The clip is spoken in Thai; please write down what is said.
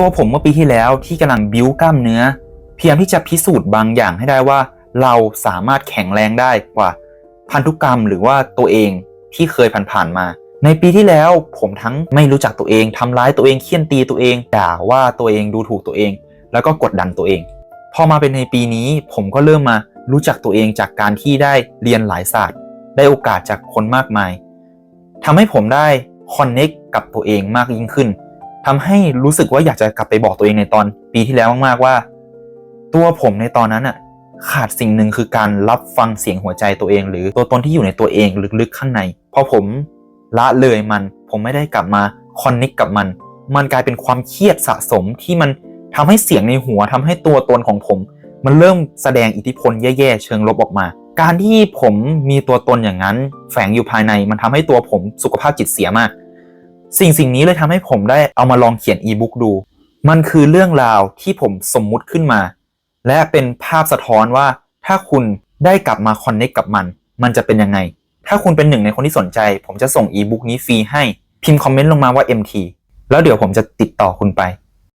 ตัวผมเมื่อปีที่แล้วที่กำลังบิ้วกล้ามเนื้อ เพยายามที่จะพิสูจน์บางอย่างให้ได้ว่า เราสามารถแข็งแรงได้กว่าพันธุกรรมหรือว่าตัวเองที่เคยผ่านๆมา ในปีที่แล้วผมทั้งไม่รู้จักตัวเองทำร้ายตัวเองเคี่ยนตีตัวเองด่าว่าตัวเองดูถูกตัวเอง แล้วก็กดดันตัวเอง พอมาเป็นในปีนี้ผมก็เริ่มมารู้จักตัวเองจากการที่ได้เรียนหลายศาสตร์ ได้โอกาสจากคนมากมายทำให้ผมได้คอนเน็กกับตัวเองมากยิ่งขึ้น ทำให้รู้สึกว่าอยากจะกลับไปบอกตัวเองในตอนปีที่แล้วมากๆว่า ตัวผมในตอนนั้นอะขาดสิ่งหนึ่งคือการรับฟังเสียงหัวใจตัวเอง หรือตัวตนที่อยู่ในตัวเองลึกๆข้างในพอผมละเลยมัน ผมไม่ได้กลับมาคอนเน็กกับมัน มันกลายเป็นความเครียดสะสมที่มันทำให้เสียงในหัวทำให้ตัวตนของผม มันเริ่มแสดงอิทธิพลแย่ๆเชิงลบออกมา การที่ผมมีตัวตนอย่างนั้น แฝงอยู่ภายในมันทำให้ตัวผมสุขภาพจิตเสียมาก สิ่งสิ่งนี้เลยทำให้ผมได้เอามาลองเขียนอีบุ๊กดู มันคือเรื่องราวที่ผมสมมุติขึ้นมา และเป็นภาพสะท้อนว่า ถ้าคุณได้กลับมาคอนเน็กกับมัน มันจะเป็นยังไง ถ้าคุณเป็นหนึ่งในคนที่สนใจ ผมจะส่งอีบุ๊กนี้ฟรีให้ พิมพ์คอมเมนต์ลงมาว่า MT แล้วเดี๋ยวผมจะติดต่อคุณไป